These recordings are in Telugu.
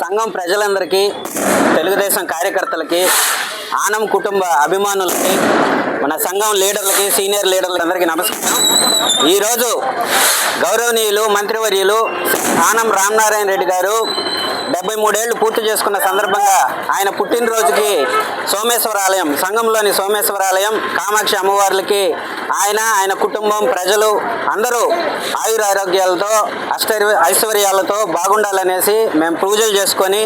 సంఘం ప్రజలందరికీ తెలుగుదేశం కార్యకర్తలకి ఆనం కుటుంబ అభిమానులకి మన సంఘం లీడర్లకి సీనియర్ లీడర్లకి అందరికీ నమస్కారం. ఈరోజు గౌరవనీయులు మంత్రివర్యులు ఆనం రామనారాయణ రెడ్డి గారు డెబ్బై మూడేళ్ళు పూర్తి చేసుకున్న సందర్భంగా ఆయన పుట్టినరోజుకి సోమేశ్వరాలయం సంఘంలోని సోమేశ్వరాలయం కామాక్షి అమ్మవార్లకి ఆయన ఆయన కుటుంబం ప్రజలు అందరూ ఆయుర ఆరోగ్యాలతో అష్ట ఐశ్వర్యాలతో బాగుండాలనేసి మేము పూజలు చేసుకొని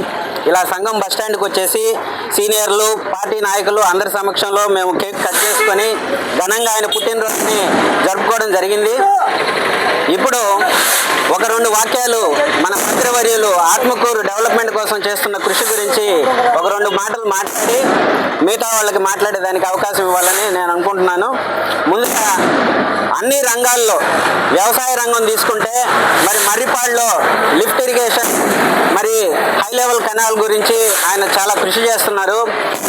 ఇలా సంఘం బస్ వచ్చేసి సీనియర్లు పార్టీ నాయకులు అందరి సమక్షంలో మేము కేక్ కట్ చేసుకొని ఘనంగా ఆయన పుట్టినరోజుని జరుపుకోవడం జరిగింది. ఇప్పుడు రెండు వాక్యాలు మన మంత్రివర్యులు ఆత్మకూరు డెవలప్మెంట్ కోసం చేస్తున్న కృషి గురించి ఒక రెండు మాటలు మాట్లాడి మిగతా వాళ్ళకి మాట్లాడేదానికి అవకాశం ఇవ్వాలని నేను అనుకుంటున్నాను. ముందుగా అన్ని రంగాల్లో వ్యవసాయ రంగం తీసుకుంటే మరి మర్రిపాడులో లిఫ్ట్ ఇరిగేషన్ మరి హై లెవెల్ కెనాల్ గురించి ఆయన చాలా కృషి చేస్తున్నారు.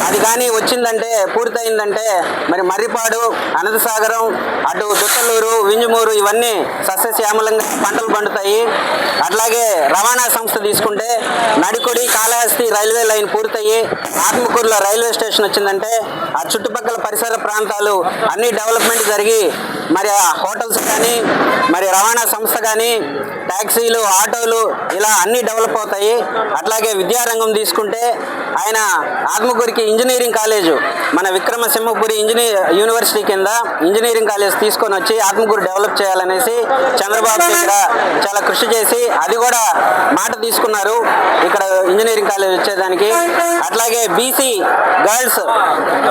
అది కానీ వచ్చిందంటే పూర్తయిందంటే మరి మర్రిపాడు అనంతసాగరం అటు దుత్తలూరు వింజమూరు ఇవన్నీ సస్యశ్యామలంగా పంటలు పండుతాయి. అట్లాగే రవాణా సంస్థ తీసుకుంటే నడికొడి కాళహస్తి రైల్వే లైన్ పూర్తయి ఆత్మకూరులో రైల్వే స్టేషన్ వచ్చిందంటే ఆ చుట్టుపక్కల పరిసర ప్రాంతాలు అన్ని డెవలప్మెంట్ జరిగి మరి హోటల్స్ కానీ మరి రవాణా సంస్థ కానీ ట్యాక్సీలు ఆటోలు ఇలా అన్ని డెవలప్ అవుతాయి. అట్లాగే విద్యారంగం తీసుకుంటే ఆయన ఆత్మకూరికి ఇంజనీరింగ్ కాలేజు మన విక్రమసింహపురి ఇంజనీర్ యూనివర్సిటీ కింద ఇంజనీరింగ్ కాలేజ్ తీసుకొని వచ్చి ఆత్మకూరు డెవలప్ చేయాలనేసి చంద్రబాబు దగ్గర చాలా కృషి చేసి అది కూడా మాట తీసుకున్నారు ఇక్కడ ఇంజనీరింగ్ కాలేజ్ వచ్చేదానికి. అట్లాగే BC girls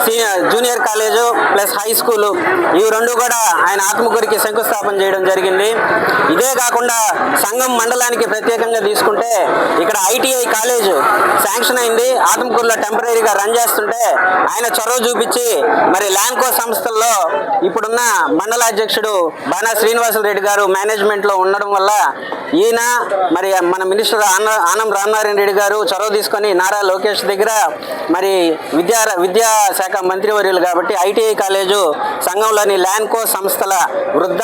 senior junior college plus high school ఇవి రెండు కూడా ఆయన ఆత్మకూరికి శంకుస్థాపన చేయడం జరిగింది. ఇదే కాకుండా సంఘం మండలానికి ప్రత్యేకంగా తీసుకుంటే ఇక్కడ ఐటీఐ కాలేజ్ శాంక్షన్ అయింది. ఆత్మకూరులో టెంపరీగా రన్ చేస్తుంటే ఆయన చొరవ చూపించి మరి ల్యాంకో సంస్థల్లో ఇప్పుడున్న మండల అధ్యక్షుడు బాణా శ్రీనివాసరెడ్డి గారు మేనేజ్మెంట్లో ఉండడం వల్ల ఈయన మరి మన మినిస్టర్ ఆనం రామనారాయణ రెడ్డి గారు చొరవ తీసుకొని నారా లోకేష్ దగ్గర మరి విద్యా విద్యాశాఖ మంత్రివర్యులు కాబట్టి ఐటీఐ కాలేజు సంఘంలోని ల్యాంకో సంస్థల వృద్ధ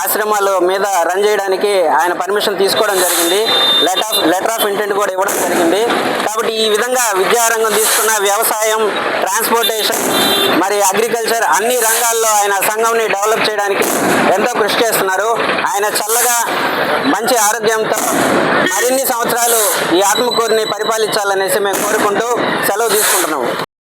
ఆశ్రమాల మీద రన్ చేయడానికి ఆయన పర్మిషన్ తీసుకోవడం జరిగింది. Letter of letter of intent కూడా ఇవ్వడం జరిగింది. కాబట్టి ఈ విధంగా విద్యారంగం తీసుకున్న వ్యవసాయం ట్రాన్స్పోర్టేషన్ మరి అగ్రికల్చర్ అన్ని రంగాల్లో ఆయన సంఘంని డెవలప్ చేయడానికి ఎంతో కృషి చేస్తున్నారు. ఆయన చల్లగా మంచి ఆరోగ్యంతో మరిన్ని సంవత్సరాలు ఈ ఆత్మకూరుని పరిపాలించాలనేసి మేము కోరుకుంటూ సెలవు తీసుకుంటున్నాము.